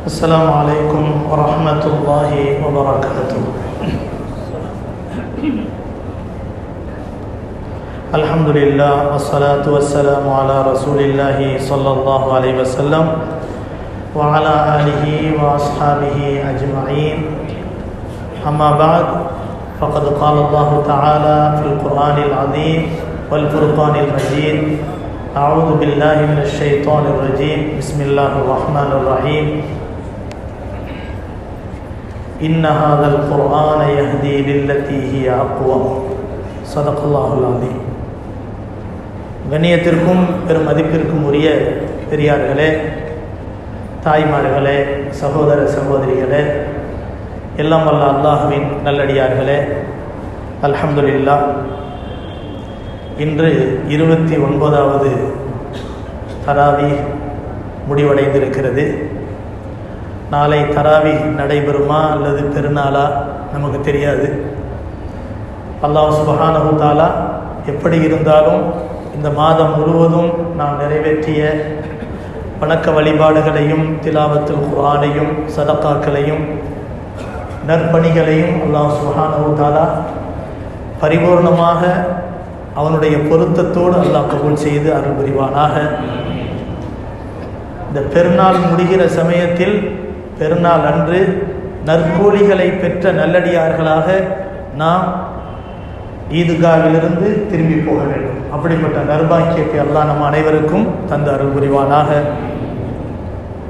السلام عليكم ورحمة الله وبركاته. الحمد لله والصلاة والسلام على رسول الله صلى الله عليه وسلم وعلى آله وأصحابه أجمعين. أما بعد فقد قال الله تعالى في القرآن العظيم والفرقان المجيد أعوذ بالله من الشيطان الرجيم. بسم الله الرحمن الرحيم. إن هذا القرآن يهدي للتي هي أقوم صدق الله العظيم கண்ணியத்திற்கும் பெரும் மதிப்பிற்கும் உரிய பெரியார்களே தாய்மார்களே சகோதர சகோதரிகளே எல்லாம் வல்ல அல்லாஹுவின் நல்லடியார்களே அல்ஹம்துலில்லா இன்று இருபத்தி ஒன்பதாவது தராவி முடிவடைந்திருக்கிறது நாளை தராவி நடைபெறுமா அல்லது பெருநாளா? நமக்கு தெரியாது. அல்லாஹ் சுபஹானஹு தாலா எப்படி இருந்தாலும் இந்த மாதம் முழுவதும் நாம் நிறைவேற்றிய வணக்க வழிபாடுகளையும் திலாவத்து குரானையும் சதக்காக்களையும் நற்பணிகளையும் அல்லாஹ் சுபஹானஹு தாலா பரிபூர்ணமாக அவனுடைய பொருத்தத்தோடு அல்லாஹ் கபூல் செய்து அருள் புரிவானாக. இந்த பெருநாள் முடிகிற சமயத்தில் பெருநாள் அன்று நற்கூலிகளை பெற்ற நல்லடியார்களாக நாம் ஈதுகாவிலிருந்து திரும்பி போக வேண்டும். அப்படிப்பட்ட நர்பாக்கியத்தை அல்லா நம் அனைவருக்கும் தந்த அருள் புரிவானாக.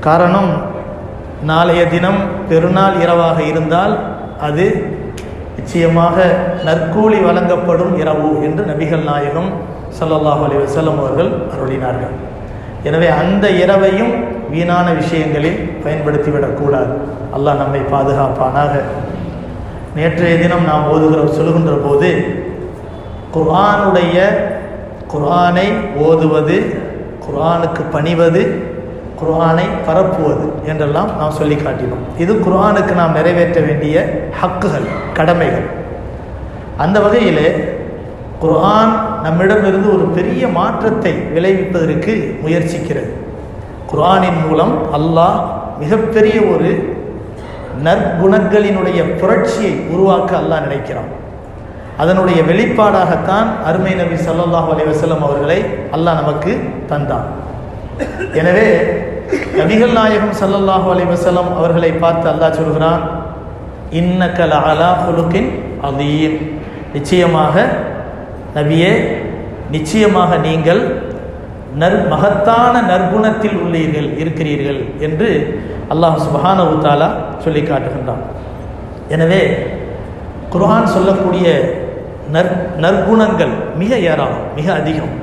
காரணம் நாளைய தினம் பெருநாள் இரவாக இருந்தால் அது நிச்சயமாக நற்கூலி வழங்கப்படும் இரவு என்று நபிகள் நாயகம் சல்லாஹ் அலி வஸல்லம் அவர்கள் அருளினார்கள். எனவே அந்த இரவையும் வீணான விஷயங்களில் பயன்படுத்திவிடக்கூடாது. அல்லாஹ் நம்மை பாதுகாப்பானாக. நேற்றைய தினம் நாம் ஓதுகிற சொல்லுகின்ற போது குர்ஆனுடைய குர்ஆனை ஓதுவது குர்ஆனுக்கு பணிவது குர்ஆனை பரப்புவது என்றெல்லாம் நாம் சொல்லி காட்டினோம். இது குர்ஆனுக்கு நாம் நிறைவேற்ற வேண்டிய ஹக்குகள் கடமைகள். அந்த வகையிலே குர்ஆன் நம்மிடமிருந்து ஒரு பெரிய மாற்றத்தை விளைவிப்பதற்கு முயற்சிக்கிறது. குரானின் மூலம் அல்லாஹ் மிகப்பெரிய ஒரு நற்குணங்களினுடைய புரட்சியை உருவாக்க அல்லாஹ் நினைக்கிறான். அதனுடைய வெளிப்பாடாகத்தான் அருமை நபி சல்லாஹ் அலைவசல்லம் அவர்களை அல்லாஹ் நமக்கு தந்தான். எனவே நபிகள் நாயகம் சல்லல்லாஹு அலைவசல்லம் அவர்களை பார்த்து அல்லாஹ் சொல்கிறான் இன்னக அலா குலுக்கின் அதீம் நிச்சயமாக நபியே நிச்சயமாக நீங்கள் நற் மகத்தான நற்குணத்தில் உள்ளீர்கள் இருக்கிறீர்கள் என்று அல்லாஹ் சுபஹான உத்தாலா சொல்லி காட்டுகின்றான். எனவே குர்ஹான் சொல்லக்கூடிய நற் நற்குணங்கள் மிக ஏராளம் மிக அதிகம்.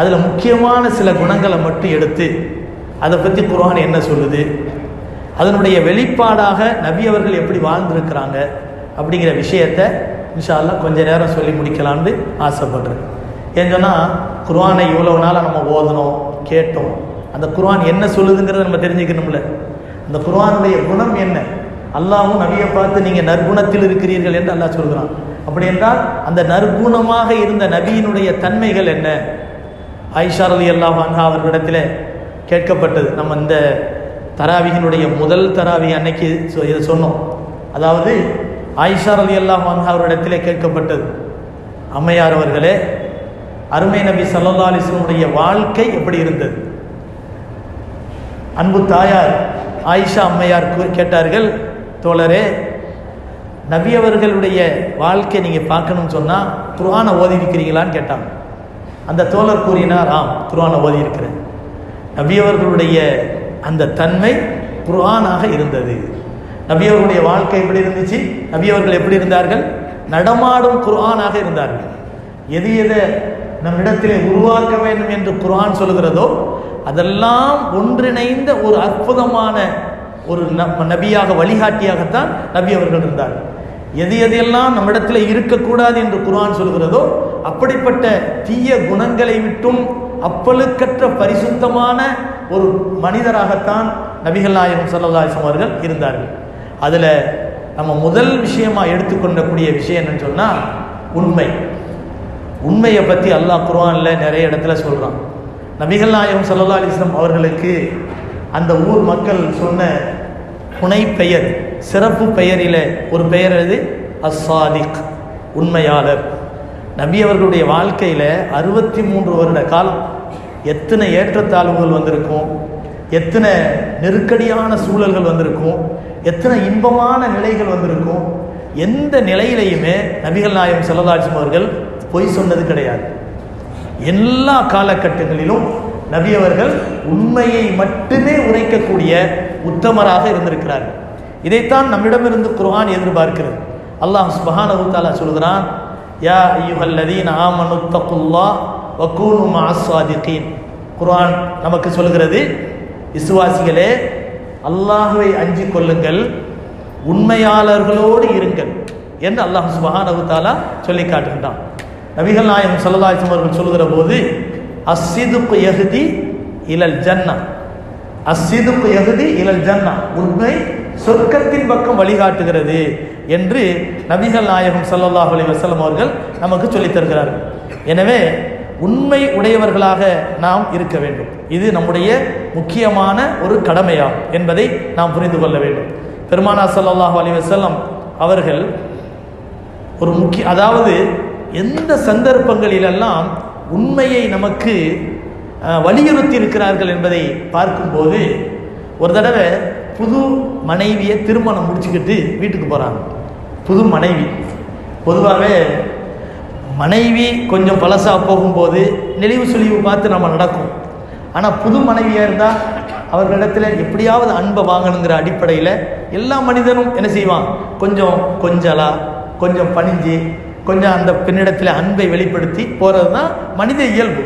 அதில் முக்கியமான சில குணங்களை மட்டும் எடுத்து அதை பற்றி குர்ஹான் என்ன சொல்லுது? அதனுடைய வெளிப்பாடாக நபி அவர்கள் எப்படி வாழ்ந்திருக்கிறாங்க அப்படிங்கிற விஷயத்தை இன்ஷா கொஞ்சம் கொஞ்ச நேரம் சொல்லி முடிக்கலாம்னு ஆசைப்படுறேன். ஏன்னு சொன்னால் குர்வானை இவ்வளோ நாளாக நம்ம ஓதணும் கேட்டோம். அந்த குர்ஆன் என்ன சொல்லுதுங்கிறத நம்ம தெரிஞ்சுக்கணும்ல. அந்த குர்வானுடைய குணம் என்ன? அல்லாவும் நபியை பார்த்து நீங்கள் நற்குணத்தில் இருக்கிறீர்கள் என்று அல்லாஹ் சொல்கிறான் அப்படி என்றால் அந்த நற்குணமாக இருந்த நபியினுடைய தன்மைகள் என்ன? ஆயிஷா அலி அல்லா அன்ஹா அவர்களிடத்தில் கேட்கப்பட்டது. நம்ம இந்த தராவிகினுடைய முதல் தராவி அன்னைக்கு இதை சொன்னோம். அதாவது ஆயிஷார் அலி அல்லா அன்ஹா அவரிடத்திலே கேட்கப்பட்டது. அம்மையார் அவர்களே அருமை நபி சல்லா அலிஸ்லமுடைய வாழ்க்கை எப்படி இருந்தது? அன்பு தாயார் ஆயிஷா அம்மையார் கேட்டார்கள் தோழரே நபி அவர்களுடைய வாழ்க்கை நீங்கள் பார்க்கணும்னு சொன்னால் குரானை ஓதி இருக்கிறீங்களான்னு கேட்டாங்க. அந்த தோழர் கூறினார் ஆம் குர்ஆனை ஓதி இருக்கிறேன் நபியவர்களுடைய அந்த தன்மை குரானாக இருந்தது. நபியவர்களுடைய வாழ்க்கை எப்படி இருந்துச்சு? நபியவர்கள் எப்படி இருந்தார்கள்? நடமாடும் குர்ஆனாக இருந்தார்கள். எது எதை நம்மிடத்திலே உருவாக்க வேண்டும் என்று குரான் சொல்கிறதோ அதெல்லாம் ஒன்றிணைந்த ஒரு அற்புதமான ஒரு ந- நபியாக வழிகாட்டியாகத்தான் நபி அவர்கள் இருந்தார். எது எதையெல்லாம் நம்மிடத்தில் இருக்கக்கூடாது என்று குரான் சொல்கிறதோ அப்படிப்பட்ட தீய குணங்களை விட்டும் அப்பழுக்கற்ற பரிசுத்தமான ஒரு மனிதராகத்தான் நபிகள் நாயகம் சல்லாசம் அவர்கள் இருந்தார்கள். அதில் நம்ம முதல் விஷயமாக எடுத்துக்கொள்ளக்கூடிய விஷயம் என்னன்னு சொன்னால் உண்மை. உண்மையை பற்றி அல்லாஹ் குர்வானில் நிறைய இடத்துல சொல்கிறான் நபிகள் நாயகம் சல்லா அலைஹி அவர்களுக்கு அந்த ஊர் மக்கள் சொன்ன புனை பெயர் சிறப்பு பெயரில் ஒரு பெயர் எழுது அஸ்ஸாதிக் உண்மையாளர். நபி அவர்களுடைய வாழ்க்கையில் அறுபத்தி மூன்று வருட காலம் எத்தனை ஏற்றத்தாழ்வுகள் வந்திருக்கும் எத்தனை நெருக்கடியான சூழல்கள் வந்திருக்கும் எத்தனை இன்பமான நிலைகள் வந்திருக்கும் எந்த நிலையிலையுமே நபிகள் நாயகம் செல்லதாட்சியம் அவர்கள் பொய் சொன்னது கிடையாது. எல்லா காலகட்டங்களிலும் நபி அவர்கள் உண்மையை மட்டுமே உரைக்கக்கூடிய உத்தமராக இருந்திருக்கிறார்கள். இதைத்தான் நம்மிடமிருந்து குர்ஆன் எதிர்பார்க்கிறது. அல்லாஹ் சுபஹானஹு தஆலா சொல்கிறான் யா அய்யுஹல்லதீன ஆமனு தக்குல்லாஹ் வகூனு மஅஸ்ஸாதிகீன். குர்ஆன் நமக்கு சொல்கிறது விசுவாசிகளே அல்லாஹுவை அஞ்சு கொள்ளுங்கள் உண்மையாளர்களோடு இருங்கள் என்று அல்லாஹ் சுபஹானஹு தஆலா சொல்லி காட்டுகின்றான். நபிகள் நாயகம் ஸல்லல்லாஹு அவர்கள் சொல்லுகிற போது அஸ்ஸிதுக்கு எகுதி இலல் ஜன்னா. அஸ்ஸிதுக்கு எகுதி இலல் ஜன்னா. உண்மை சொர்க்கத்தின் பக்கம் வழிகாட்டுகிறது என்று நபிகள் நாயகம் ஸல்லல்லாஹு அலி வசலம் அவர்கள் நமக்கு சொல்லித் தருகிறார்கள். எனவே உண்மை உடையவர்களாக நாம் இருக்க வேண்டும். இது நம்முடைய முக்கியமான ஒரு கடமையாகும் என்பதை நாம் புரிந்து கொள்ள வேண்டும். பெருமானா ஸல்லல்லாஹு அலி வஸல்லம் அவர்கள் ஒரு முக்கிய அதாவது எந்த சந்தர்ப்பங்களிலெல்லாம் உண்மையை நமக்கு வலியுறுத்தி இருக்கிறார்கள் என்பதை பார்க்கும்போது ஒரு தடவை புது மனைவியை திருமணம் முடிச்சுக்கிட்டு வீட்டுக்கு போகிறாங்க புது மனைவி. பொதுவாகவே மனைவி கொஞ்சம் பழசாக போகும்போது நெளிவு சுழிவு பார்த்து நம்ம நடக்கும். ஆனால் புது மனைவியாக இருந்தால் அவர்களிடத்தில் எப்படியாவது அன்பை வாங்கணுங்கிற அடிப்படையில் எல்லா மனிதனும் என்ன செய்வான்? கொஞ்சம் கொஞ்சலாக கொஞ்சம் பணிஞ்சு கொஞ்சம் அந்த பெண்ணிடத்தில் அன்பை வெளிப்படுத்தி போகிறது தான் மனித இயல்பு.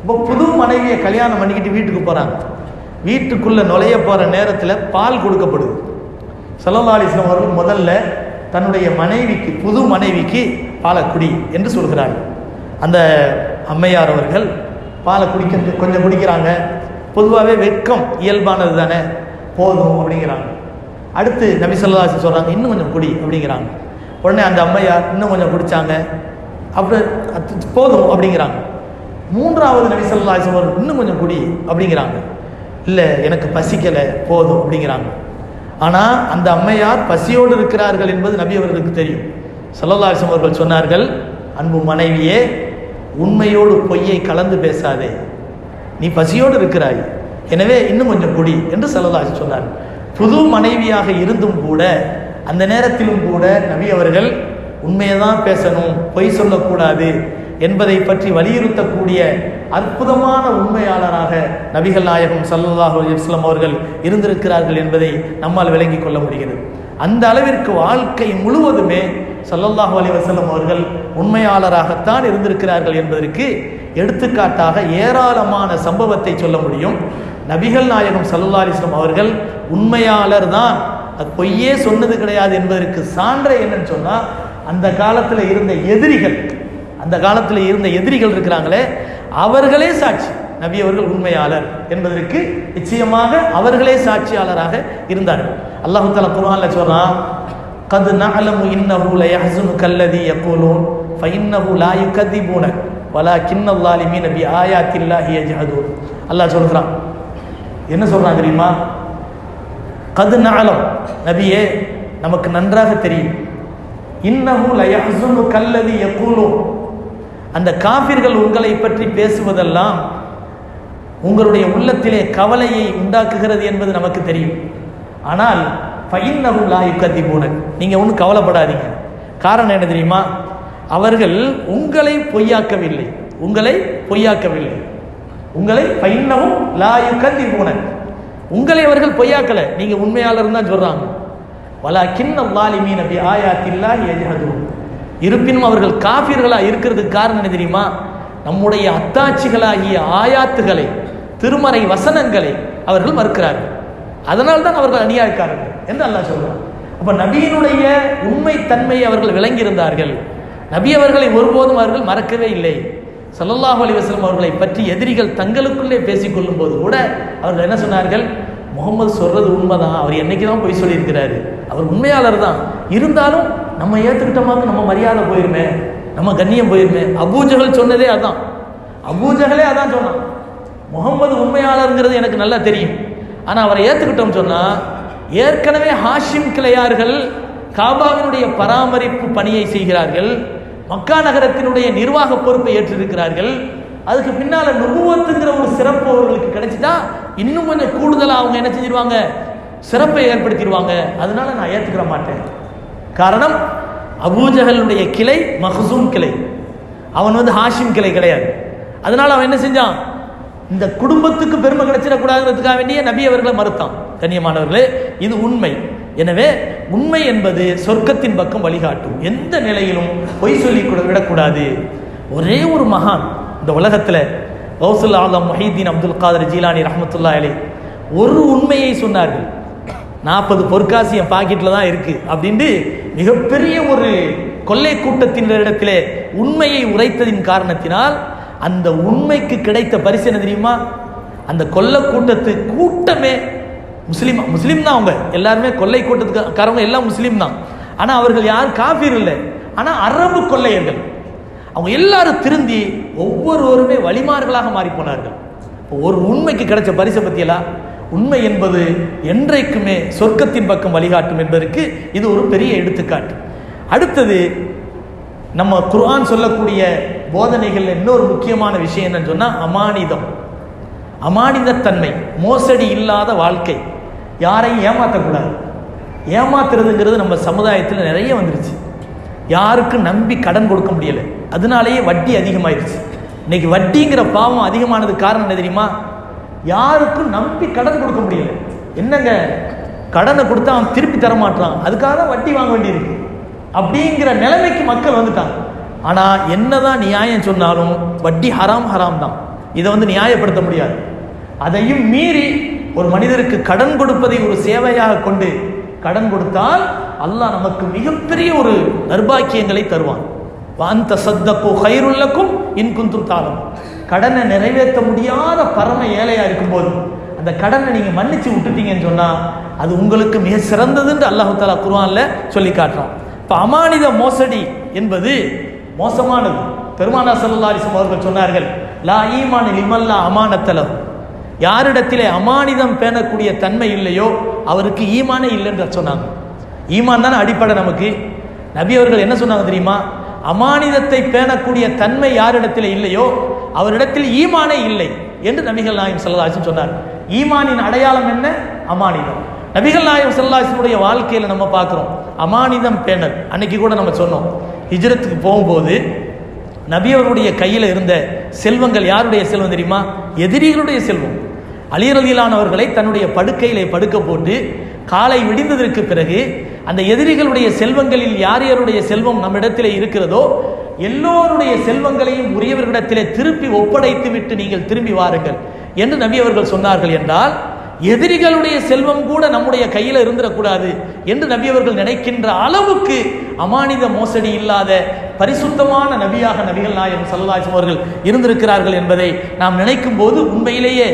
இப்போ புது மனைவியை கல்யாணம் பண்ணிக்கிட்டு வீட்டுக்கு போகிறாங்க வீட்டுக்குள்ளே நுழைய போகிற நேரத்தில் பால் கொடுக்கப்படுது. சல்லல்லா அவர்கள் முதல்ல தன்னுடைய மனைவிக்கு புது மனைவிக்கு பாலக்குடி என்று சொல்கிறாள் அந்த அம்மையார் அவர்கள் பாலை குடிக்க கொஞ்சம் குடிக்கிறாங்க. பொதுவாகவே வெட்கம் இயல்பானது தானே. போதும் அப்படிங்கிறாங்க. அடுத்து நபி சொல்கிறாங்க இன்னும் கொஞ்சம் குடி அப்படிங்கிறாங்க. உடனே அந்த அம்மையார் இன்னும் கொஞ்சம் குடித்தாங்க அப்புறம் அது போதும் அப்படிங்கிறாங்க. மூன்றாவது நபி ஸல்லல்லாஹு இன்னும் கொஞ்சம் குடி அப்படிங்கிறாங்க. இல்லை எனக்கு பசிக்கலை போதும் அப்படிங்கிறாங்க. ஆனால் அந்த அம்மையார் பசியோடு இருக்கிறார்கள் என்பது நபி அவர்களுக்கு தெரியும். சல்லல்லாசம் அவர்கள் சொன்னார்கள் அன்பு மனைவியே உண்மையோடு பொய்யை கலந்து பேசாதே. நீ பசியோடு இருக்கிறாய். எனவே இன்னும் கொஞ்சம் குடி என்று சல்லல்லாசி சொன்னார் புது மனைவியாக இருந்தும் கூட அந்த நேரத்திலும் கூட நபி அவர்கள் உண்மையை தான் பேசணும் பொய் சொல்லக்கூடாது என்பதை பற்றி வலியுறுத்தக்கூடிய அற்புதமான உண்மையாளராக நபிகள் நாயகம் ஸல்லல்லாஹு இஸ்லாம் அவர்கள் இருந்திருக்கிறார்கள் என்பதை நம்மால் விளங்கிக் கொள்ள முடிகிறது. அந்த அளவிற்கு வாழ்க்கை முழுவதுமே சல்லல்லாஹு அலி வசல்லம் அவர்கள் உண்மையாளராகத்தான் இருந்திருக்கிறார்கள் என்பதற்கு எடுத்துக்காட்டாக ஏராளமான சம்பவத்தை சொல்ல முடியும். நபிகள் நாயகம் சல்லா அலைஹி அவர்கள் உண்மையாளர் தான் அது பொய்யே சொன்னது கிடையாது என்பதற்கு சான்றே என்னன்னு சொன்னால் அந்த காலத்தில் இருந்த எதிரிகள் அந்த காலத்தில் இருந்த எதிரிகள் இருக்கிறாங்களே அவர்களே சாட்சி நபி அவர்கள் உண்மையாளர் என்பதற்கு நிச்சயமாக அவர்களே சாட்சியாளராக இருந்தார்கள். அல்லாஹு தலா குரான்ல சொல்றான் கது நஅலமு இன்னஹு லயஹ்சுனுக அல்லதி யகூலூன் ஃபஇன்னஹு லா யுகதிபூனக் வலா ஸாலிமீன பி ஆயாத்தில்லாஹி யஜ்ஹதூன். அல்லாஹ் சொல்கிறான் என்ன சொல்றான் தெரியுமா? கது நாளம் நபியே நமக்கு நன்றாக தெரியும். இன்னமும் லயஹ்சுனு கல்லது யகூலூன். அந்த காபிர்கள் உங்களை பற்றி பேசுவதெல்லாம் உங்களுடைய உள்ளத்திலே கவலையை உண்டாக்குகிறது என்பது நமக்கு தெரியும். ஆனால் ஃபைன்னஹு கத்தி பூனன் நீங்கள் ஒன்றும் கவலைப்படாதீங்க. காரணம் என்ன தெரியுமா? அவர்கள் உங்களை பொய்யாக்கவில்லை. உங்களை பொய்யாக்கவில்லை. உங்களை ஃபைன்னஹும் கத்தி பூனன் உங்களை அவர்கள் பொய்யாக்கல. நீங்க உண்மையாளர் தான் சொல்றாங்க. வலா கிண்ண லாலிமீன பி ஆயாத்தில்லா யஜ்ஹதூன். இருப்பினும் அவர்கள் காஃபிர்களா இருக்கிறதுக்கு காரணம் என்ன தெரியுமா? நம்முடைய அத்தாட்சிகளாகிய ஆயாத்துகளை திருமறை வசனங்களை அவர்கள் மறுக்கிறார்கள். அதனால் தான் அவர்கள் அநியாயக்காரர்கள் என்று அல்லா சொல்றான். அப்ப நபியினுடைய உண்மை தன்மையை அவர்கள் விளங்கியிருந்தார்கள். நபி அவர்களை ஒருபோதும் அவர்கள் மறக்கவே இல்லை. சல்லல்லாஹு அலிவாஸ்லம் அவர்களை பற்றி எதிரிகள் தங்களுக்குள்ளே பேசிக்கொள்ளும் போது கூட அவர்கள் என்ன சொன்னார்கள்? முகமது சொல்றது உண்மைதான். அவர் என்னைக்கு தான் போய் சொல்லியிருக்கிறாரு. அவர் உண்மையாளர் தான். இருந்தாலும் நம்ம ஏற்றுக்கிட்டோமாக்கு நம்ம மரியாதை போயிருமே நம்ம கண்ணியம் போயிருமே. அபூஜகல் சொன்னதே அதான். அபூஜகலே அதான் சொன்னான். முகமது உண்மையாளருங்கிறது எனக்கு நல்லா தெரியும். ஆனால் அவரை ஏற்றுக்கிட்டோம் சொன்னால் ஏற்கனவே ஹாஷிம் கிளையார்கள் காபாவினுடைய பராமரிப்பு பணியை செய்கிறார்கள். மக்கா நகரத்தினுடைய நிர்வாக பொறுப்பை ஏற்றிருக்கிறார்கள். அதுக்கு பின்னால நுபுவத்துங்கிற ஒரு சிறப்பு அவர்களுக்கு கிடைச்சிட்டா இன்னும் கொஞ்சம் கூடுதலா அவங்க என்ன செஞ்சிருவாங்க? சிறப்பை ஏற்படுத்திடுவாங்க. அதனால நான் ஏற்றுக்கிற மாட்டேன். காரணம் அபூஜஹலுடைய கிளை மஹசூம் கிளை. அவன் வந்து ஹாஷிம் கிளை கிடையாது. அதனால அவன் என்ன செஞ்சான்? இந்த குடும்பத்துக்கு பெருமை கிடைச்சிடக்கூடாதுங்கிறதுக்காக வேண்டிய நபி அவர்களை மறுத்தான். கண்ணியமானவர்களே இது உண்மை. எனவே உண்மை என்பது சொர்க்கத்தின் பக்கம் வழிகாட்டும். எந்த நிலையிலும் பொய் சொல்லி விடக்கூடாது. ஒரே ஒரு மகான் இந்த உலகத்தில் கௌசுல் ஆலம் மொஹீதீன் அப்துல் காதர் ஜீலானி ரஹமத்துல்லா அலி ஒரு உண்மையை சொன்னார்கள். நாற்பது பொற்காசி என் பாக்கெட்டில் தான் இருக்கு அப்படின்ட்டு மிகப்பெரிய ஒரு கொள்ளை கூட்டத்தினரிடத்திலே உண்மையை உரைத்ததின் காரணத்தினால் அந்த உண்மைக்கு கிடைத்த பரிசு என்ன தெரியுமா? அந்த கொள்ளை கூட்டத்து கூட்டமே முஸ்லீம் முஸ்லீம் தான் அவங்க. எல்லாருமே கொள்ளை கூட்டத்துக்காரவங்க எல்லாம் முஸ்லீம் தான். ஆனால் அவர்கள் யாரும் காஃபீர் இல்லை. ஆனால் அரபு கொள்ளையர்கள். அவங்க எல்லாரும் திருந்தி ஒவ்வொருவருமே வழிமார்களாக மாறி போனார்கள். ஒரு உண்மைக்கு கிடைச்ச பரிசை பத்தியெல்லாம் உண்மை என்பது என்றைக்குமே சொர்க்கத்தின் பக்கம் வழிகாட்டும் என்பதற்கு இது ஒரு பெரிய எடுத்துக்காட்டு. அடுத்தது நம்ம குர்ஆன் சொல்லக்கூடிய போதனைகள் இன்னொரு முக்கியமான விஷயம் என்னன்னு சொன்னால் அமானிதம். அமானிதத்தன்மை மோசடி இல்லாத வாழ்க்கை. யாரையும் ஏமாற்றக்கூடாது ஏமாத்துறதுங்கிறது நம்ம சமுதாயத்தில் நிறைய வந்துருச்சு. யாருக்கும் நம்பி கடன் கொடுக்க முடியலை. அதனாலேயே வட்டி அதிகமாயிருச்சு. இன்னைக்கு வட்டிங்கிற பாவம் அதிகமானது காரணம் என்ன தெரியுமா? யாருக்கும் நம்பி கடன் கொடுக்க முடியலை. என்னங்க? கடனை கொடுத்தா அவன் திருப்பி தர மாட்டான் அதுக்காக தான் வட்டி வாங்க வேண்டியிருக்கு. அப்படிங்கிற நிலைமைக்கு மக்கள் வந்துட்டாங்க. ஆனால் என்னதான் நியாயம் சொன்னாலும் வட்டி ஹராம் ஹராம் தான். இதை வந்து நியாயப்படுத்த முடியாது. அதையும் மீறி ஒரு மனிதருக்கு கடன் கொடுப்பதை ஒரு சேவையாக கொண்டு கடன் கொடுத்தால் அல்லாஹ் நமக்கு மிகப்பெரிய ஒரு நர்பாக்கியங்களை தருவான். வாந்த சத்தப்போ கயிறுள்ளக்கும் இன்குந்தும் தாளம் கடனை நிறைவேற்ற முடியாத பரம ஏழையா இருக்கும்போது அந்த கடனை நீங்க மன்னிச்சு விட்டுட்டீங்கன்னு சொன்னா அது உங்களுக்கு மிக சிறந்ததுன்னு அல்லாஹு தாலா குர்ஆன்ல சொல்லி காட்டுறான். இப்ப அமானித மோசடி என்பது மோசமானது. பெருமானா சல்லா அவர்கள் சொன்னார்கள் லா ஈமான் லிமல்லா அமானத்தலம் யாரிடத்திலே அமானிதம் பேணக்கூடிய தன்மை இல்லையோ அவருக்கு ஈமானே இல்லைன்ற சொன்னாங்க. ஈமான் தானே அடிப்படை நமக்கு? நபி அவர்கள் என்ன சொன்னாங்க தெரியுமா? அமானிதத்தை பேணக்கூடிய தன்மை யாரிடத்தில் இல்லையோ அவரிடத்தில் ஈமானே இல்லை என்று நபிகள் நாயம் சல்லாஹன் சொன்னார். ஈமானின் அடையாளம் என்ன? அமானிதம். நபிகள் நாயம் சல்லாஹனுடைய வாழ்க்கையில் நம்ம பார்க்குறோம் அமானிதம் பேணல். அன்னைக்கு கூட நம்ம சொன்னோம். ஹிஜ்ரத்துக்கு போகும்போது நபி அவருடைய கையில் இருந்த செல்வங்கள் யாருடைய செல்வம் தெரியுமா? எதிரிகளுடைய செல்வம். அலிரதியிலானவர்களை தன்னுடைய படுக்கையிலே படுக்க போட்டு காலை விடிந்ததற்கு பிறகு அந்த எதிரிகளுடைய செல்வங்களில் யார் யாருடைய செல்வம் நம்மிடத்திலே இருக்கிறதோ எல்லோருடைய செல்வங்களையும் உரியவர்களிடத்திலே திருப்பி ஒப்படைத்து விட்டு நீங்கள் திரும்பி வாருங்கள் என்று நபி அவர்கள் சொன்னார்கள் என்றால் எதிரிகளுடைய செல்வம் கூட நம்முடைய கையில் இருந்துடக்கூடாது என்று நபி அவர்கள் நினைக்கின்ற அளவுக்கு அமானித மோசடி இல்லாத பரிசுத்தமான நபியாக நபிகள் நாயகம் சல்லாசம் அவர்கள் இருந்திருக்கிறார்கள் என்பதை நாம் நினைக்கும் போது உண்மையிலேயே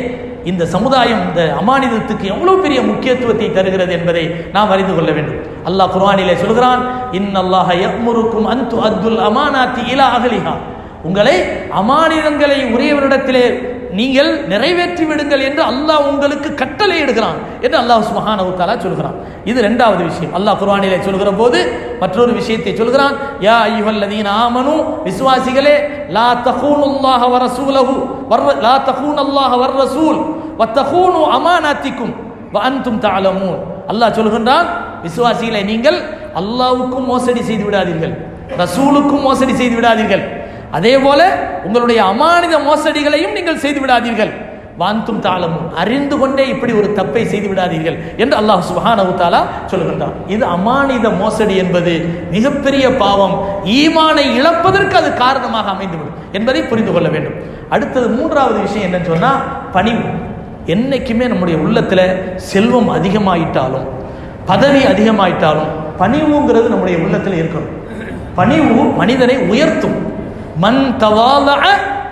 இந்த சமுதாயம் இந்த அமானிதத்துக்கு எவ்வளவு பெரிய முக்கியத்துவத்தை தருகிறது என்பதை நாம் அறிந்து கொள்ள வேண்டும். அல்லாஹ் குர்ஆனிலே சொல்கிறான் இன்னல்லாஹ யக்முருக்கும் அந்து அத்துல் அமானாத்தி இலா அகலிஹா. உங்களை அமானிதங்களை உரியவரிடத்திலே நீங்கள் நிறைவேற்றி விடுங்கள் என்று அல்லாஹ் உங்களுக்கு கட்டளை இடுகிறான் என்று அல்லாஹ் சுபஹானஹு சொல்கிறான். இது ரெண்டாவது விஷயம். அல்லாஹ் குர்வானிலே சொல்கிற போது மற்றொரு விஷயத்தை சொல்கிறான். யா அய்யுஹல்லதீன ஆமனு விசுவாசிகளே லா தகூனுல்லாஹ வர ரசூலஹு வர் லா தகூனல்லாஹ வர் ரசூல் வ தகூனு அமானாத்திக்கும் வ அன்தும் தஅலமூன். அல்லாஹ் சொல்கின்றான் விசுவாசிகளை நீங்கள் அல்லாவுக்கும் மோசடி செய்து விடாதீர்கள் ரசூலுக்கும் மோசடி செய்து விடாதீர்கள். அதே போல உங்களுடைய அமானித மோசடிகளையும் நீங்கள் செய்து விடாதீர்கள். வாந்தும் தாளமும் அறிந்து கொண்டே இப்படி ஒரு தப்பை செய்து விடாதீர்கள் என்று அல்லாஹ் சுஹானவு தாலா சொல்கின்றான். இது அமானித மோசடி என்பது மிகப்பெரிய பாவம். ஈமானை இழப்பதற்கு அது காரணமாக அமைந்துவிடும் என்பதை புரிந்து கொள்ள வேண்டும். அடுத்தது மூன்றாவது விஷயம் என்னன்னு சொன்னா பணிவு. என்னைக்குமே நம்முடைய உள்ளத்துல செல்வம் அதிகமாயிட்டாலும் பதவி அதிகமாயிட்டாலும் பணிவுங்கிறது நம்முடைய உள்ளத்தில் இருக்கணும். பணிவு மனிதனை உயர்த்தும். மன் தவால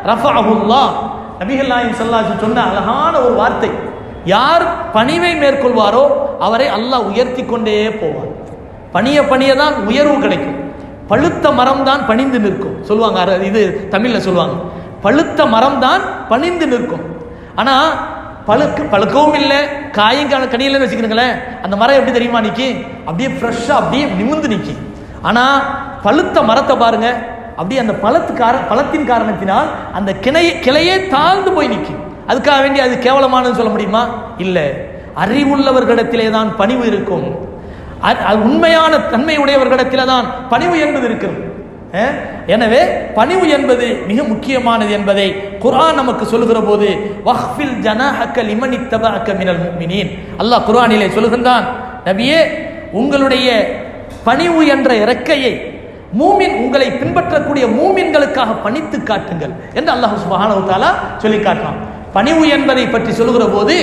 ரஃபாஹுல்லா நபிகள் நாயகம் ஸல்லல்லாஹு சொன்ன அழகான ஒரு வார்த்தை. யார் பணிவை மேற்கொள்வாரோ அவரை அல்லாஹ் உயர்த்தி கொண்டே போவார் பணிய பணிய தான் உயர்வு கிடைக்கும். பழுத்த மரம் தான் பணிந்து நிற்கும். சொல்லுவாங்க இது தமிழில் சொல்லுவாங்க. பழுத்த மரம் தான் பணிந்து நிற்கும். ஆனால் பழுக்கு பழுக்கவும் இல்லை. காயும் கா- வச்சுக்கிறீங்களேன் அந்த மரம் எப்படி தெரியுமா நிற்கி அப்படியே ஃப்ரெஷ்ஷாக அப்படியே நிமிர்ந்து நிற்கி ஆனால் பழுத்த மரத்தை பாருங்கள் அப்படி அந்த பழத்துக்கார பழத்தின் காரணத்தினால் அந்த கிளைய கிளையே தாழ்ந்து போய் நிற்கும். அதுக்காக வேண்டி அது கேவலமானது சொல்ல முடியுமா? இல்லை. அறிவுள்ளவர்களிடத்திலே தான் பணிவு இருக்கும். அது உண்மையான தன்மை உடையவர்களிடத்திலே தான் பணிவு என்பது இருக்கிறது. எனவே பணிவு என்பது மிக முக்கியமானது என்பதை குரான் நமக்கு சொல்லுகிற போது வஹ்ஃபில் ஜனஹக்க லிமன் இத்தபஅக்க மினல் முஃமினீன். அல்லாஹ் குரானிலே சொல்லுகின்றான் நபியே உங்களுடைய பணிவு என்ற இறக்கையை மூமின் உங்களை பின்பற்றக்கூடிய மூமின்களுக்காக பணித்து காட்டுங்கள் என்று அல்லாஹ் சுப்ஹானஹு சொல்லி காட்டலாம் பணிவு என்பதை பற்றி சொல்லுகிற போது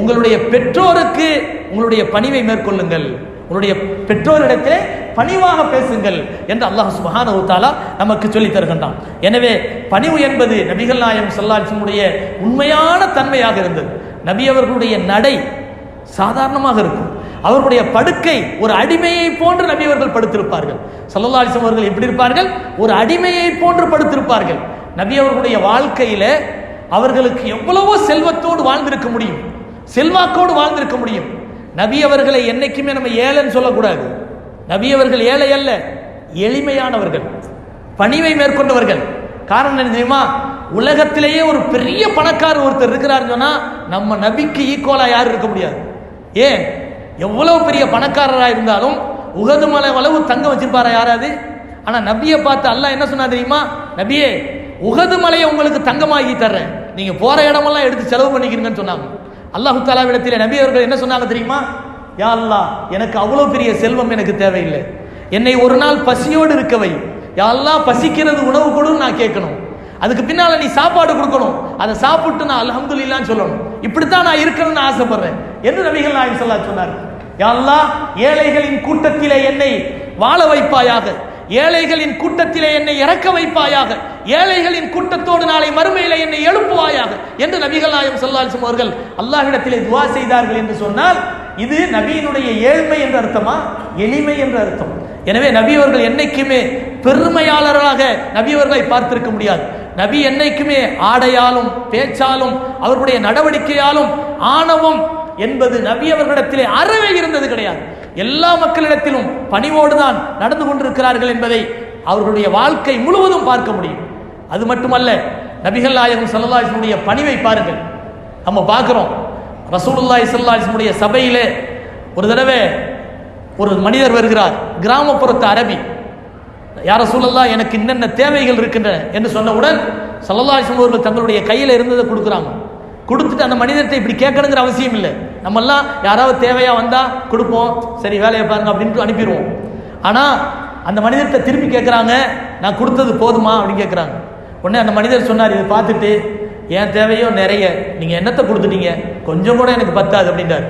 உங்களுடைய பெற்றோருக்கு உங்களுடைய பணிவை மேற்கொள்ளுங்கள். உங்களுடைய பெற்றோரிடத்திலே பணிவாக பேசுங்கள் என்று அல்லாஹ் சுபஹான உத்தாலா நமக்கு சொல்லித் தருகின்றான். எனவே பணிவு என்பது நபிகள் நாயம் ஸல்லல்லாஹு உண்மையான தன்மையாக இருந்தது. நபி அவர்களுடைய நடை சாதாரணமாக இருக்கும். அவர்களுடைய படுக்கை ஒரு அடிமையை போன்று நபி அவர்கள் படுத்திருப்பார்கள். சல்லல்லா அவர்கள் எப்படி இருப்பார்கள்? ஒரு அடிமையை போன்று படுத்திருப்பார்கள். நபி அவர்களுடைய வாழ்க்கையில அவர்களுக்கு எவ்வளவோ செல்வத்தோடு வாழ்ந்திருக்க முடியும். செல்வாக்கோடு வாழ்ந்திருக்க முடியும். நபி அவர்களை என்னைக்குமே நம்ம ஏழைன்னு சொல்லக்கூடாது. நபி அவர்கள் ஏழை அல்ல எளிமையானவர்கள் பணிவை மேற்கொண்டவர்கள். காரணம் என்ன தெரியுமா? உலகத்திலேயே ஒரு பெரிய பணக்காரர் ஒருத்தர் இருக்கிறார் சொன்னா நம்ம நபிக்கு ஈக்குவலா யாரும் இருக்க முடியாது. ஏன்? எவ்வளவு பெரிய பணக்காரராக இருந்தாலும் உகது மலை அளவு தங்கம் வச்சிருப்பாரா யாராவது? ஆனால் நபியை பார்த்து அல்லாஹ் என்ன சொன்னா தெரியுமா? நபியே உகது மலையை உங்களுக்கு தங்கமாகி தர்றேன். நீங்கள் போகிற இடமெல்லாம் எடுத்து செலவு பண்ணிக்கிறீங்கன்னு சொன்னாங்க. அல்லாஹு தாலாவிடத்தில் நபி அவர்கள் என்ன சொன்னாங்க தெரியுமா? யா அல்லாஹ் எனக்கு அவ்வளோ பெரிய செல்வம் எனக்கு தேவையில்லை. என்னை ஒரு நாள் பசியோடு இருக்கவை யா பசிக்கிறது உணவு கொடுன்னு நான் கேட்கணும். அதுக்கு பின்னால் நீ சாப்பாடு கொடுக்கணும். அதை சாப்பிட்டு நான் அலமதுல்லான்னு சொல்லணும். இப்படித்தான் நான் இருக்கணும்னு ஆசைப்படுறேன். என்று நபிகள் நாயகம் சொல்லா சொன்னார் யாழ்லா அல்லாஹ் ஏழைகளின் கூட்டத்திலே என்னை வாழ வைப்பாயாக. ஏழைகளின் கூட்டத்திலே என்னை இறக்க வைப்பாயாக. ஏழைகளின் கூட்டத்தோடு நாளை மறுமையில என்னை எழுப்புவாயாக என்று நபிகள் நாயம் ஸல்லல்லாஹு அவர்கள் அல்லாஹிடத்திலே துவா செய்தார்கள் என்று சொன்னால் இது நபியினுடைய ஏழ்மை என்ற அர்த்தமா? எளிமை என்ற அர்த்தம். எனவே நபி அவர்கள் என்னைக்குமே பெருமையாளராக நபி அவர்களை பார்த்திருக்க முடியாது. நபி என்னைக்குமே ஆடையாலும் பேச்சாலும் அவர்களுடைய நடவடிக்கையாலும் ஆணவம் என்பது நபி அவர்களிடத்திலே அறவே இருந்தது கிடையாது. எல்லா மக்களிடத்திலும் பணிவோடு தான் நடந்து கொண்டிருக்கிறார்கள் என்பதை அவர்களுடைய வாழ்க்கை முழுவதும் பார்க்க முடியும். அது மட்டுமல்ல நபிகள் நாயகம் சல்லாஹினுடைய பணிவை பாருங்கள். நம்ம பார்க்குறோம் ரசூலுல்லாய் சல்லாஹினுடைய சபையிலே ஒரு தடவை ஒரு மனிதர் வருகிறார் கிராமப்புறத்து அரபி. யார சூழல்லா எனக்கு என்னென்ன தேவைகள் இருக்கின்றன? என்று சொன்னவுடன் சல்லல்லாஹ் அவர்கள் தங்களுடைய கையில் இருந்ததை கொடுக்குறாங்க. கொடுத்துட்டு அந்த மனிதர்கிட்ட இப்படி கேட்கணுங்கிற அவசியம் இல்லை. நம்மெல்லாம் யாராவது தேவையா வந்தா கொடுப்போம். சரி வேலையை பாருங்க அப்படின்ட்டு அனுப்பிடுவோம். ஆனா அந்த மனிதர்கிட்ட திருப்பி கேட்குறாங்க நான் கொடுத்தது போதுமா? அப்படின்னு கேட்குறாங்க. உடனே அந்த மனிதர் சொன்னார் இதை பார்த்துட்டு என் தேவையோ நிறைய நீங்கள் என்னத்தை கொடுத்துட்டீங்க? கொஞ்சம் கூட எனக்கு பத்தாது அப்படின்றார்.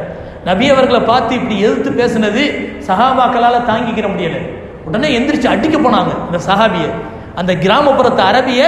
நபி அவர்களை பார்த்து இப்படி எதிர்த்து பேசுனது சஹாபாக்களால் தாங்கிக்கிற முடியலை. உடனே எந்திரிச்சு அடிக்க போனாங்க இந்த சஹாபியை. அந்த கிராமப்புறத்து அரபிய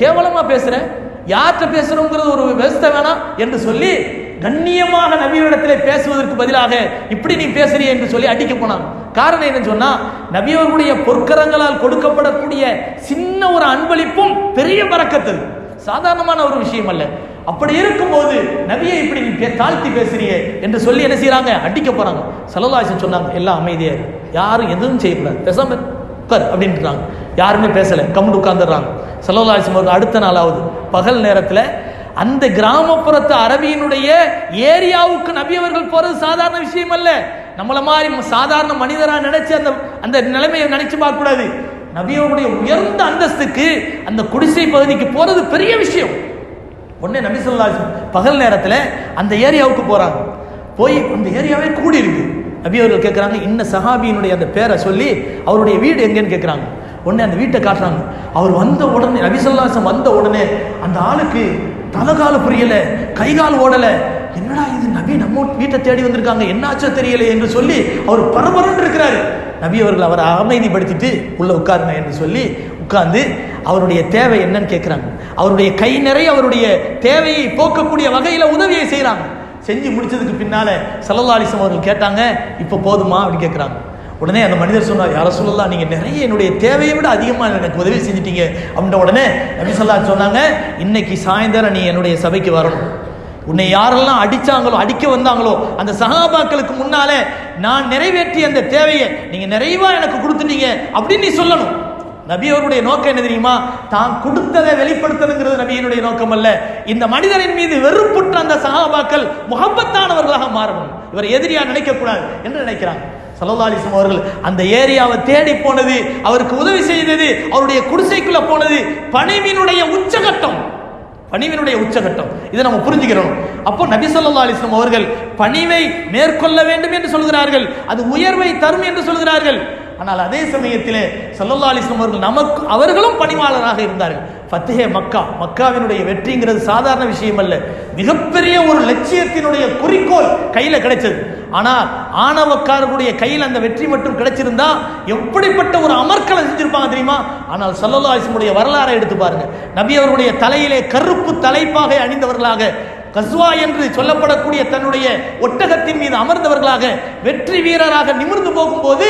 கேவலமாக பேசுகிறேன் யார்கிட்ட பேசுறோங்கிறது ஒரு விவஸ்தை வேணாம் என்று சொல்லி கண்ணியமாக நபியிடத்திலே பேசுவதற்கு பதிலாக இப்படி நீ பேசுறிய என்று சொல்லி அடிக்க போனாங்க. காரணம் என்னன்னு சொன்னா நபி பொற்கரங்களால் கொடுக்கப்படக்கூடிய சின்ன ஒரு அன்பளிப்பும் பெரிய பறக்கத்து சாதாரணமான ஒரு விஷயம் அல்ல. அப்படி இருக்கும்போது நபியை இப்படி நீ பே- தாழ்த்தி பேசுறிய என்று சொல்லி என்ன செய்யறாங்க அடிக்க போறாங்க. சலதாசன் சொன்னாங்க எல்லாம் அமைதியாக யாரும் எதுவும் செய்யக்கூடாது. பேசாம உட்கார் அப்படின்றாங்க. யாருமே பேசலை. கம்முட்டு உட்காந்துடுறாங்க சலதாசன் அவர்கள் அடுத்த நாளாவது. பகல் நேரத்தில் அந்த கிராமப்புறத்து அரபியினுடைய ஏரியாவுக்கு நபி அவர்கள் போகிறது சாதாரண விஷயம் அல்ல. நம்மளை மாதிரி சாதாரண மனிதராக நினைச்சு அந்த அந்த நிலைமையை நினைச்சு பார்க்கக்கூடாது. நபியோடைய உயர்ந்த அந்தஸ்துக்கு அந்த குடிசை பகுதிக்கு போகிறது பெரிய விஷயம். உடனே நபி ஸல்லல்லாஹு பகல் நேரத்தில் அந்த ஏரியாவுக்கு போகிறாங்க போய் அந்த ஏரியாவே கூடி இருக்கு நபி அவர்கள் கேட்குறாங்க இன்ன சஹாபியினுடைய அந்த பேரை சொல்லி அவருடைய வீடு எங்கேன்னு கேட்குறாங்க உடனே அந்த வீட்டை காட்டுறாங்க. அவர் வந்த உடனே ரவிசல்லாசம் வந்த உடனே அந்த ஆளுக்கு தலைகால புரியலை கைகால் ஓடல. என்னடா இது நபி நம்ம வீட்டை தேடி வந்திருக்காங்க என்னாச்சோ தெரியல என்று சொல்லி அவர் பரபரன்னு இருக்கிறாரு. நபி அவர்கள் அவரை அமைதிப்படுத்திட்டு உள்ள உட்காருங்க என்று சொல்லி உட்கார்ந்து அவருடைய தேவை என்னன்னு கேட்குறாங்க அவருடைய கை நிறைய அவருடைய தேவையை போக்கக்கூடிய வகையில் உதவியை செய்கிறாங்க செஞ்சு முடிச்சதுக்கு பின்னால் சல்லல்லா அவர்கள் கேட்டாங்க இப்போ போதுமா? அப்படின்னு கேட்குறாங்க உடனே அந்த மனிதர் சொன்னார் யார சொல்லலாம் நீங்கள் நிறைய என்னுடைய தேவையை விட அதிகமாக எனக்கு உதவி செஞ்சிட்டீங்க. அப்படின்ற உடனே நபி சொல்லா சொன்னாங்க இன்னைக்கு சாயந்தரம் நீ என்னுடைய சபைக்கு வரணும். உன்னை யாரெல்லாம் அடித்தாங்களோ அடிக்க வந்தாங்களோ அந்த சகாபாக்களுக்கு முன்னாலே நான் நிறைவேற்றிய அந்த தேவையை நீங்கள் நிறைவாக எனக்கு கொடுத்துட்டீங்க அப்படின்னு நீ சொல்லணும். நபி அவருடைய நோக்கம் என்ன தெரியுமா? தான் கொடுத்ததை வெளிப்படுத்தணுங்கிறது நபியினுடைய நோக்கம் அல்ல. இந்த மனிதரின் மீது வெறுப்புற்ற அந்த சகாபாக்கள் முகப்பத்தானவர்களாக மாறணும். இவர் எதிரியா நினைக்கக்கூடாது என்று நினைக்கிறாங்க. சல்லல்லாஹு அவர்கள் அந்த ஏரியாவை தேடி போனது அவருக்கு உதவி செய்தது அவருடைய குடிசைக்குள்ள போனது பணிவினுடைய உச்சகட்டம். பணிவினுடைய உச்சகட்டம். இதை நம்ம புரிஞ்சுக்கிறோம். அப்போ நபி சொல்லா அலைஹி அவர்கள் பணிவை மேற்கொள்ள வேண்டும் என்று சொல்கிறார்கள். அது உயர்வை தரும் என்று சொல்கிறார்கள். ஆனால் அதே சமயத்திலே ஸல்லல்லாஹு அலைஹி அவர்கள் நமக்கு அவர்களும் பணிவாளராக இருந்தார்கள். ஃபத்தஹே மக்கா மக்காவினுடைய வெற்றிங்கிறது சாதாரண விஷயம் அல்ல. மிகப்பெரிய ஒரு லட்சியத்தினுடைய குறிக்கோள் கையில் கிடைச்சது. ஆனால் ஆணவக்காரர்களுடைய கையில் அந்த வெற்றி மட்டும் கிடைச்சிருந்தா எப்படிப்பட்ட ஒரு அமர்க்கலை செஞ்சிருப்பாங்க தெரியுமா? ஆனால் ஸல்லல்லாஹு வரலாறை எடுத்து பாருங்க. நபி அவருடைய தலையிலே கருப்பு தலைப்பாக அணிந்தவர்களாக கஸ்வா என்று சொல்லப்படக்கூடிய தன்னுடைய ஒட்டகத்தின் மீது அமர்ந்தவர்களாக வெற்றி வீரராக நிமிர்ந்து போகும்போது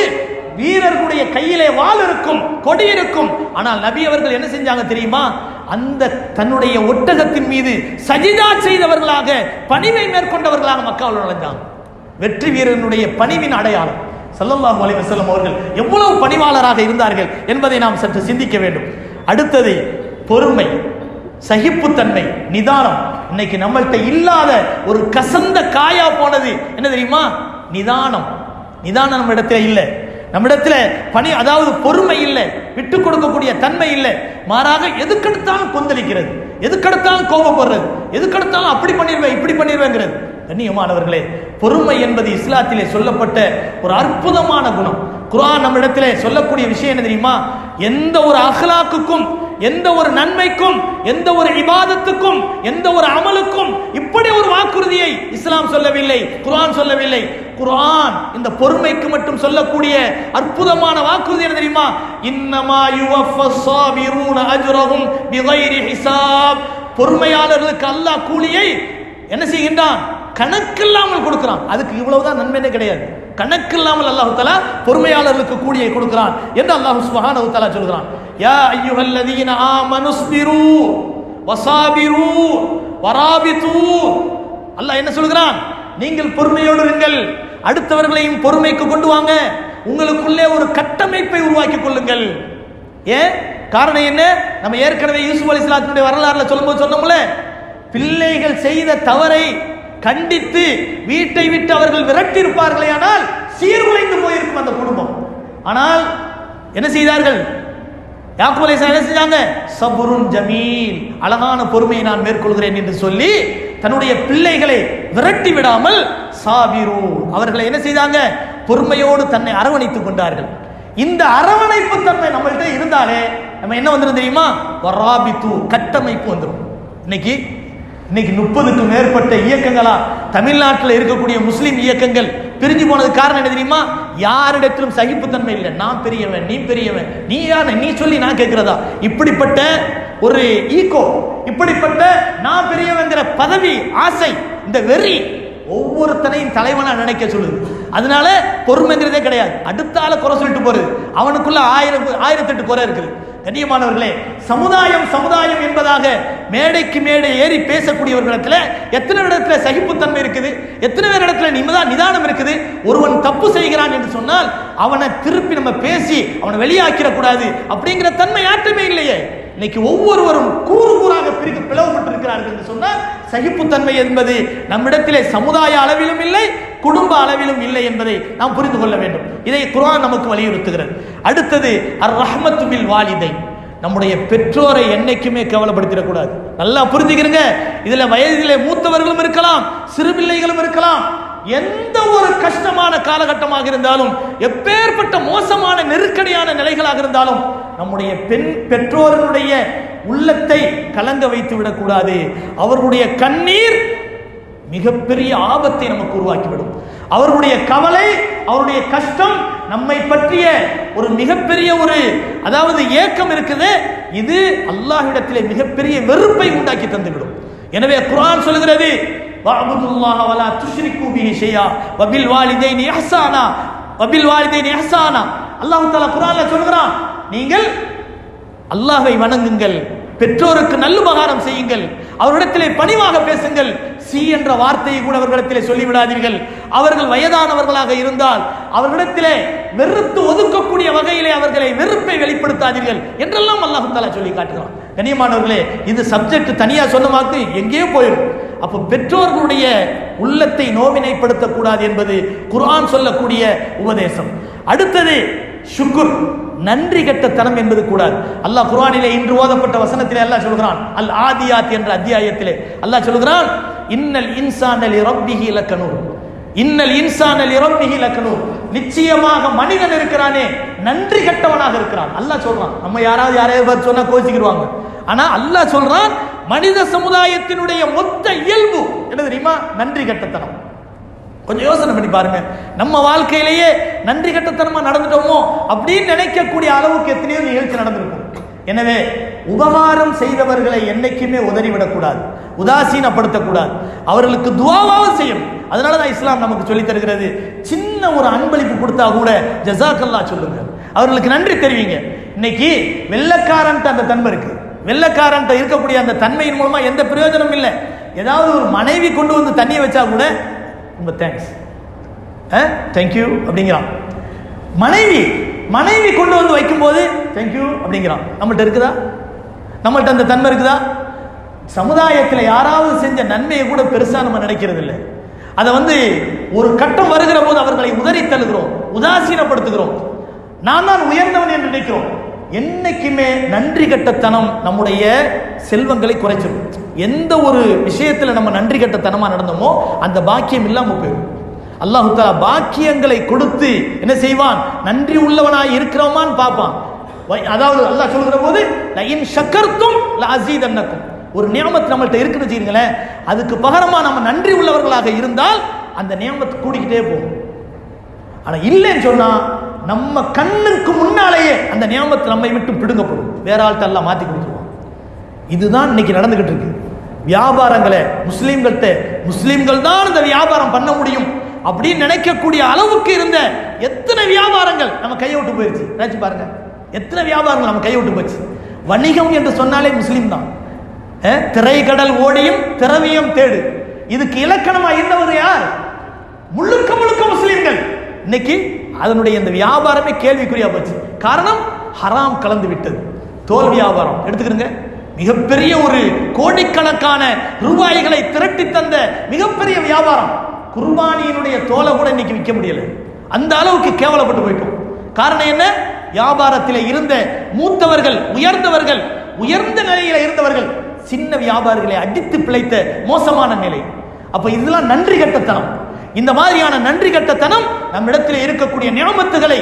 வீரர்களுடைய கையிலே வால் இருக்கும் கொடி இருக்கும். ஆனால் நபி அவர்கள் என்ன செஞ்சாங்க தெரியுமா? அந்த தன்னுடைய ஒட்டகத்தின் மீது சஜிதா செய்தவர்களாக பணிவை மேற்கொண்டவர்களாக மக்கள் நுழைஞ்சாங்க. வெற்றி வீரனுடைய பணிவின் அடையாளம். சல்லல்லாஹு அலி வஸல்லம் அவர்கள் எவ்வளவு பணிவாளராக இருந்தார்கள் என்பதை நாம் சற்று சிந்திக்க வேண்டும். அடுத்தது பொறுமை சகிப்புத்தன்மை நிதானம். இன்னைக்கு நம்மள்கிட்ட இல்லாத ஒரு கசந்த காயா போனது என்ன தெரியுமா? நிதானம். நிதானம் நம்ம இடத்துல இல்லை. நம்மிடத்தில் பணி அதாவது பொறுமை இல்லை விட்டு கொடுக்கக்கூடிய தன்மை இல்லை. மாறாக எதுக்கெடுத்தாலும் கொந்தளிக்கிறது எதுக்கெடுத்தாலும் கோபப்படுறது எதுக்கெடுத்தாலும் அப்படி பண்ணிடுவேன் இப்படி பண்ணிடுவேங்கிறது கண்ணியமானவர்களே பொறுமை என்பது இஸ்லாத்திலே சொல்லப்பட்ட ஒரு அற்புதமான குணம். குரான் நம்மிடத்தில் சொல்லக்கூடிய விஷயம் என்ன தெரியுமா? எந்த ஒரு அகலாக்குக்கும் எந்த ஒரு நன்மைக்கும் எந்த ஒரு இபாதத்துக்கும் எந்த ஒரு அமலுக்கும் இப்படி ஒரு வாக்குறுதியை இஸ்லாம் சொல்லவில்லை குரான் சொல்லவில்லை. குரான் இந்த பொறுமைக்கு மட்டும் சொல்லக்கூடிய அற்புதமான வாக்குறுதி என்ன தெரியுமா? இன்னமா யுவஃபஸ் அஜ்ரஹும் பிகைரி ஹிசாப் பொறுமையாளர்களுக்கு அல்லாஹ் கூலியை என்ன செய்கின்றான்? கணக்கில்லாமல் கொடுக்கிறான். அதுக்கு இவ்வளவுதான் நன்மையே கிடையாது. கணக்கில்லாமல் அல்லாஹ் தஆலா பொறுமையாளர்களுக்கு கூலியை கொடுக்கிறான் என்று அல்லாஹ் சுப்ஹானஹு தஆலா சொல்கிறான். யா அய்யுஹல்லதீன ஆமனுஸ்பிரு வசாபிரு வராபிது. அல்லாஹ் என்ன சொல்கிறான்? நீங்கள் பொறுமையோடு இருங்கள். அடுத்தவர்களையும் பொறுமைக்கு கொண்டு வாங்க. உங்களுக்குள்ளே ஒரு கட்டமைப்பை உருவாக்கி கொள்ளுங்கள். ஏன் காரணம் என்ன? நம்ம ஏற்கனவே யூசுப் அலி இஸ்லாத்தினுடைய வரலாறுல சொல்லும்போது சொன்னோம்ல பிள்ளைகள் செய்த தவறை கண்டித்து வீட்டை விட்டு அவர்கள் விரட்டி இருப்பார்களே ஆனால் சீர்குலைந்து போயிருக்கும் அந்த குடும்பம். ஆனால் என்ன செய்தார்கள்? யாக்கூப் என்ன செஞ்சாங்க? சபுருன் ஜமீல் அழகான பொறுமையை நான் மேற்கொள்கிறேன் என்று சொல்லி தன்னுடைய பிள்ளைகளை விரட்டி விடாமல் சாபிரு அவர்களை என்ன செய்தாங்க? பொறுமையோடு தன்னை அரவணைத்துக் கொண்டார்கள். இந்த அரவணைப்பு தன்மை நம்மள்கிட்ட இருந்தாலே நம்ம என்ன வந்துடும் தெரியுமா? வராபித்து கட்டமைப்பு வந்துடும் இன்னைக்கு இன்னைக்கு முப்பதுக்கும் மேற்பட்ட இயக்கங்களா தமிழ்நாட்டில் இருக்கக்கூடிய முஸ்லீம் இயக்கங்கள் பிரிஞ்சு போனது காரணம் என்ன தெரியுமா? யாரிடத்திலும் சகிப்புத்தன்மை இல்லை. நான் பெரியவன் நீ பெரியவன். நீ யார்? நீ சொல்லி நான் கேட்கிறதா? இப்படிப்பட்ட ஒரு ஈகோ இப்படிப்பட்ட நான் பெரியவங்கிற பதவி ஆசை இந்த வெறி ஒவ்வொருத்தனையும் தலைவனா நினைக்க சொல்லுது. அதனால பொறுமைங்கிறதே கிடையாது. அடுத்தால குறை சொல்லிட்டு போறது. அவனுக்குள்ள ஆயிரம் ஆயிரத்தெட்டு குறை இருக்குது. கண்ணியமானவர்களே சமுதாயம் சமுதாயம் என்பதாக மேடைக்கு மேடை ஏறி பேசக்கூடியவர்களிடத்துல எத்தனை இடத்துல சகிப்புத்தன்மை இருக்குது? எத்தனை பேர் இடத்துல நிமதா நிதானம் இருக்குது? ஒருவன் தப்பு செய்கிறான் என்று சொன்னால் அவனை திருப்பி நம்ம பேசி அவனை வெளியாக்கிடக்கூடாது அப்படிங்கிற தன்மை யாற்றுமே இல்லையே. இன்னைக்கு ஒவ்வொருவரும் கூறு கூறாக பிரிக்க பிளவுபட்டிருக்கிறார்கள் என்று சொன்னால் சகிப்புத்தன்மை என்பது நம்மிடத்திலே சமுதாய அளவிலும் இல்லை குடும்ப அளவிலும் இல்லை என்பதை நாம் புரிந்து கொள்ள வேண்டும். இதை குரான் நமக்கு வலியுறுத்துகிறது. அடுத்தது அர் ரஹ்மத்து பில் வாலிதை நம்முடைய பெற்றோரை என்னைக்குமே கவலைப்படுத்திடக்கூடாது. நல்லா புரிஞ்சுக்கிறங்க இதுல வயதிலே மூத்தவர்களும் இருக்கலாம் சிறுபிள்ளைகளும் இருக்கலாம். எந்த ஒரு கஷ்டமான காலகட்டமாக இருந்தாலும் எப்பேற்பட்ட மோசமான நெருக்கடியான நிலைகளாக இருந்தாலும் நம்முடைய பெண் பெற்றோர்களுடைய உள்ளத்தை கலங்க வைத்து விடக்கூடாது. அவர்களுடைய கண்ணீர் மிகப்பெரிய ஆபத்தை நமக்கு உருவாக்கிவிடும். அவர்களுடைய கவலை அவருடைய கஷ்டம் நம்மை பற்றிய ஒரு மிகப்பெரிய ஒரு அதாவது ஏக்கம் இருக்குது. இது அல்லாஹ்விடத்திலே மிகப்பெரிய வெறுப்பை உண்டாக்கி தந்துவிடும். எனவே குரான் சொல்கிறது வஅபுதுல்லாஹ வலா துஷ்ரிகு பிஹி ஷையா வபில் வாலிதைனி இஹ்சானா வபில் வாலிதைனி இஹ்சானா அல்லாஹ் தஆலா குர்ஆன்ல சொல்கிறான் நீங்கள் அல்லாஹ்வை வணங்குங்கள் பெற்றோருக்கு நல்லுபகாரம் செய்யுங்கள் அவரிடத்திலே பணிவாக பேசுங்கள் சி என்ற வார்த்தையை கூட அவர்களிடத்திலே சொல்லிவிடாதீர்கள். அவர்கள் வயதானவர்களாக இருந்தால் அவர்களிடத்திலே வெறுத்து ஒதுக்கக்கூடிய வகையிலே அவர்களை வெறுப்பை வெளிப்படுத்தாதீர்கள் என்றெல்லாம் அல்லாஹு தாலா சொல்லி காட்டுகிறான் கனியமானவர்களே இது சப்ஜெக்ட் தனியா சொன்ன மாதிரி எங்கேயோ போயிடும். அப்போ பெற்றோர்களுடைய உள்ளத்தை நோவினைப்படுத்தக்கூடாது என்பது குர்ஆன் சொல்லக்கூடிய உபதேசம். அடுத்தது சுக்குர் நன்றி கெட்டத்தனம் என்பது கூடாது. அல்லாஹ் குர்ஆனிலே இன்று ஓதப்பட்ட வசனத்திலே அல்லாஹ் சொல்கிறான் அல் ஆதியாத் என்ற அத்தியாயத்திலே. அல்லாஹ் சொல்கிறான் இன்னல் இன்சான லி ரப்பிஹி லக்கனூர். இன்னல் இன்சான லி ரப்பிஹி லக்கனூர். நிச்சயமாக மனிதன் இருக்கிறானே நன்றி கெட்டவனாக இருக்கிறான். அல்லாஹ் சொல்றான். நம்ம யாராவது யாரையாவது சொன்னா கோச்சிக்கிடுவாங்க. ஆனா அல்லாஹ் சொல்றான் மனித சமுதாயத்தினுடைய மொத்த இயல்பு என்ன தெரியுமா நன்றி கெட்டத்தனம். கொஞ்சம் யோசனை பண்ணி பாருங்க. நம்ம வாழ்க்கையிலேயே நன்றி கட்டத்தனமா நடந்துட்டோமோ அப்படின்னு நினைக்கக்கூடிய அளவுக்கு எத்தனையோ நிகழ்ச்சி நடந்திருக்கும். எனவே உபகாரம் செய்தவர்களை என்றைக்குமே உதறிவிடக்கூடாது உதாசீனப்படுத்தக்கூடாது. அவர்களுக்கு துவாவாக செய்யணும் அதனால தான் இஸ்லாம் நமக்கு சொல்லித் தருகிறது சின்ன ஒரு அன்பளிப்பு கொடுத்தா கூட ஜசாக்கல்லா சொல்லுங்க. அவர்களுக்கு நன்றி தெரிவிங்க. இன்னைக்கு வெள்ளக்காரன்ட்ட அந்த தன்மை இருக்கு. வெள்ளக்காரன்ட்ட இருக்கக்கூடிய அந்த தன்மையின் மூலமா எந்த பிரயோஜனமும் இல்லை. ஏதாவது ஒரு மனைவி கொண்டு வந்து தண்ணியை வச்சா கூட ரொம்ப தேங்க்ஸ் தேங்க்யூ அப்படிங்கிறான். மனைவி மனைவி கொண்டு வந்து வைக்கும்போது தேங்க்யூ அப்படிங்கிறான். நம்மள்ட்ட இருக்குதா? நம்மள்ட்ட அந்த தன்மை இருக்குதா? சமுதாயத்தில் யாராவது செஞ்ச நன்மையை கூட பெருசா நம்ம நினைக்கிறது இல்லை அதை வந்து ஒரு கட்டம் வருகிற போது அவர்களை உதறி தள்ளுகிறோம் உதாசீனப்படுத்துகிறோம். நான் தான் உயர்ந்தவன் என்று நினைக்கிறோம். என்னைக்குமே நன்றி கட்டத்தனம் நம்முடைய செல்வங்களை குறைச்சிடும் எந்த ஒரு விஷயத்தில் நம்ம நன்றி கட்டத்தனமாக நடந்தோமோ அந்த பாக்கியம் இல்லாமல் போயிடும் அல்லாஹு தாலா பாக்கியங்களை கொடுத்து என்ன செய்வான்? நன்றி உள்ளவனாய் இருக்கிறோமான்னு பார்ப்பான். அதாவது அல்லாஹ் சொல்கிற போது லஇன் ஷக்கர்த்தும் லஅஸீதன்னக்கும் ஒரு நியமத்து நம்மள்ட்ட இருக்குன்னு வச்சுக்கீங்களேன் அதுக்கு பகரமா நம்ம நன்றி உள்ளவர்களாக இருந்தால் அந்த நியமத்து கூடிக்கிட்டே போகும். ஆனா இல்லைன்னு சொன்னா நம்ம கண்ணுக்கு முன்னாலேயே அந்த நியமத்து நம்மை விட்டு பிடுங்கப்படும். வேற ஆள்கிட்ட எல்லாம் மாத்தி கொடுத்துருவோம் இதுதான் இன்னைக்கு நடந்துகிட்டு இருக்கு. வியாபாரங்களை முஸ்லீம்கள்ட்ட முஸ்லீம்கள் தான் இந்த வியாபாரம் பண்ண முடியும். அப்படின்னு நினைக்கக்கூடிய அளவுக்கு இருந்த எத்தனை வியாபாரங்கள் நம்ம கையை விட்டு போயிருச்சு. நினைச்சு பாருங்க. எத்தனை வியாபாரங்கள் நம்ம கைவிட்டு போச்சு? வணிகம் என்று சொன்னாலே முஸ்லீம் தான். திரைக்கடல் ஓடியும் திறமையும் தேடு. இதுக்கு இலக்கணமா இருந்தவர் யார்? முழுக்க முழுக்க முஸ்லீம்கள். இன்னைக்கு அதனுடைய இந்த வியாபாரமே கேள்விக்குறியா போச்சு. காரணம் ஹராம் கலந்து விட்டது. தோல் வியாபாரம். எடுத்துக்கிறங்க மிகப்பெரிய ஒரு கோடிக்கணக்கான ரூபாய்களை திரட்டி தந்த மிகப்பெரிய வியாபாரம். குர்பானியினுடைய தோலை கூட இன்னைக்கு விற்க முடியல. அந்த அளவுக்கு கேவலப்பட்டு போயிட்டோம். காரணம் என்ன? வியாபாரத்தில் இருந்த மூத்தவர்கள் உயர்ந்தவர்கள் உயர்ந்த நிலையில இருந்தவர்கள் சின்ன வியாபாரிகளை அடித்து பிழைத்த மோசமான நிலை. அப்ப இதெல்லாம் நன்றி கட்டத்தனம். இந்த மாதிரியான நன்றி கட்டத்தனம் நம்மிடத்தில் இருக்கக்கூடிய நியமத்துகளை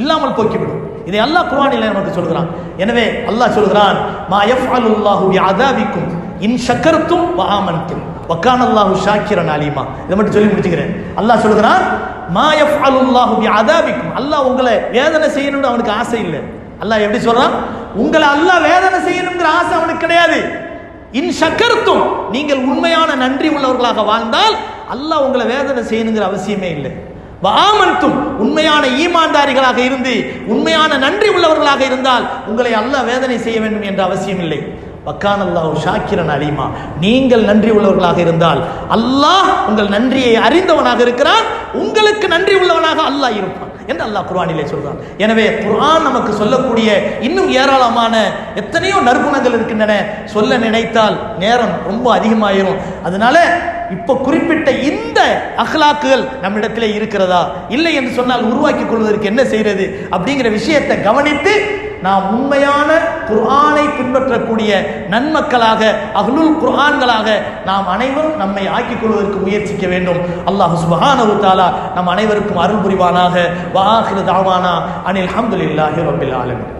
இல்லாமல் போக்கிவிடும் இதை அல்லாஹ் குர்ஆனில் நமக்கு சொல்கிறான். எனவே அல்லாஹ் சொல்கிறான் மா யஃஅலுல்லாஹு பிஅதாபிக்கும் இன் ஷக்கர்தும் வ ஆமன்தும். வக்கான அல்லாஹு ஷாக்கிரன் அலிமா. இதை மட்டும் சொல்லி முடிச்சுக்கிறேன். அல்லாஹ் சொல்கிறான் மாயஃப் அலுல்லாஹு அதாபிக்கும் அல்லாஹ் உங்களை வேதனை செய்யணும்னு அவனுக்கு ஆசை இல்லை. அல்லாஹ் எப்படி சொல்றான்? உங்களை அல்லாஹ் வேதனை செய்யணுங்கிற ஆசை அவனுக்கு கிடையாது. இன் சக்கர்த்தும் நீங்கள் உண்மையான நன்றி உள்ளவர்களாக வாழ்ந்தால் அல்லாஹ் உங்களை வேதனை செய்யணுங்கிற அவசியமே இல்லை. வாமன்தும் உண்மையான ஈமான்தாரிகளாக இருந்து உண்மையான நன்றி உள்ளவர்களாக இருந்தால் உங்களை அல்லாஹ் வேதனை செய்ய வேண்டும் என்ற அவசியம் இல்லை. வக்கான் அல்லாஹ் ஷாக்கிரன் அலிமா. நீங்கள் நன்றி உள்ளவர்களாக இருந்தால் அல்லாஹ் உங்கள் நன்றியை அறிந்தவனாக இருக்கிறான் உங்களுக்கு நன்றி உள்ளவனாக அல்லாஹ் இருப்பான் என்று அல்லாஹ் குர்ஆனிலே சொல்றான். எனவே குர்ஆன் நமக்கு சொல்லக்கூடிய இன்னும் ஏராளமான எத்தனையோ நற்குணங்கள் இருக்கின்றன. சொல்ல நினைத்தால் நேரம் ரொம்ப அதிகமாயிரும். அதனால இப்போ குறிப்பிட்ட இந்த அஹ்லாக்குகள் நம்மிடத்திலே இருக்கிறதா? இல்லை என்று சொன்னால் உருவாக்கி கொள்வதற்கு என்ன செய்யறது அப்படிங்கிற விஷயத்தை கவனித்து நாம் உண்மையான குர்ஆனை பின்பற்றக்கூடிய நன்மக்களாக அகலுல் குர்ஆன்களாக நாம் அனைவரும் நம்மை ஆக்கிக் கொள்வதற்கு முயற்சிக்க வேண்டும். அல்லாஹ் சுபஹானஹு தஆலா நம் அனைவருக்கும் அருள் புரிவானாக. வாஹிரு தாவானா அனில் ஹம்துலில்லாஹி ரப்பில் ஆலமீன்.